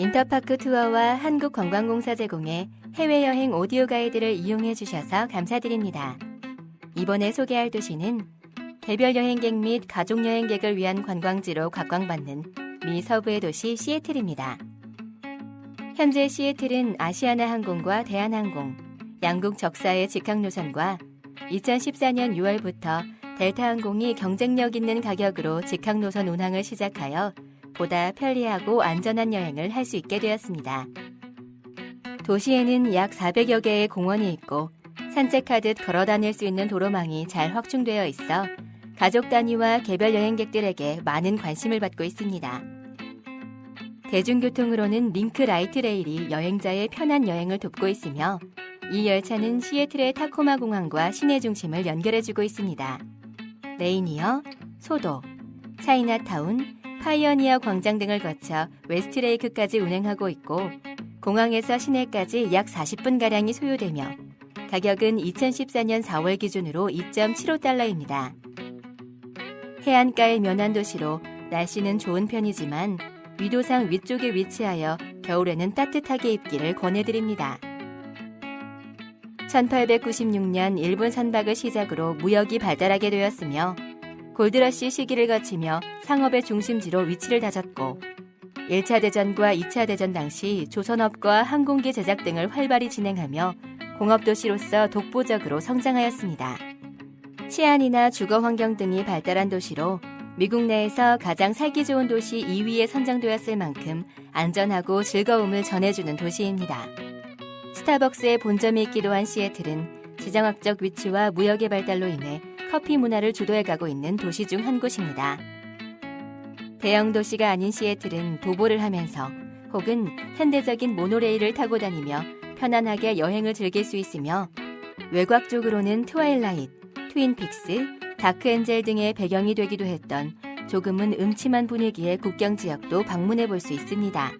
인터파크 투어와 한국관광공사 제공의 해외여행 오디오 가이드를 이용해 주셔서 감사드립니다. 이번에 소개할 도시는 개별 여행객 및 가족 여행객을 위한 관광지로 각광받는 미 서부의 도시 시애틀입니다. 현재 시애틀은 아시아나 항공과 대한항공, 양국 적사의 직항 노선과 2014년 6월부터 델타 항공이 경쟁력 있는 가격으로 직항 노선 운항을 시작하여 보다 편리하고 안전한 여행을 할 수 있게 되었습니다. 도시에는 약 400여 개의 공원이 있고 산책하듯 걸어 다닐 수 있는 도로망이 잘 확충되어 있어 가족 단위와 개별 여행객들에게 많은 관심을 받고 있습니다. 대중교통으로는 링크 라이트 레일이 여행자의 편한 여행을 돕고 있으며 이 열차는 시애틀의 타코마 공항과 시내 중심을 연결해주고 있습니다. 레이니어, 소도, 차이나타운, 파이어니어 광장 등을 거쳐 웨스트레이크까지 운행하고 있고 공항에서 시내까지 약 40분가량이 소요되며 가격은 2014년 4월 기준으로 2.75달러입니다. 해안가의 면한 도시로 날씨는 좋은 편이지만 위도상 위쪽에 위치하여 겨울에는 따뜻하게 입기를 권해드립니다. 1896년 일본 선박을 시작으로 무역이 발달하게 되었으며 골드러시 시기를 거치며 상업의 중심지로 위치를 다졌고 1차 대전과 2차 대전 당시 조선업과 항공기 제작 등을 활발히 진행하며 공업도시로서 독보적으로 성장하였습니다. 치안이나 주거 환경 등이 발달한 도시로 미국 내에서 가장 살기 좋은 도시 2위에 선정되었을 만큼 안전하고 즐거움을 전해주는 도시입니다. 스타벅스의 본점이 있기도 한 시애틀은 지정학적 위치와 무역의 발달로 인해 커피 문화를 주도해가고 있는 도시 중 한 곳입니다. 대형 도시가 아닌 시애틀은 도보를 하면서 혹은 현대적인 모노레일을 타고 다니며 편안하게 여행을 즐길 수 있으며 외곽 쪽으로는 트와일라이트, 트윈픽스, 다크엔젤 등의 배경이 되기도 했던 조금은 음침한 분위기의 국경 지역도 방문해 볼 수 있습니다.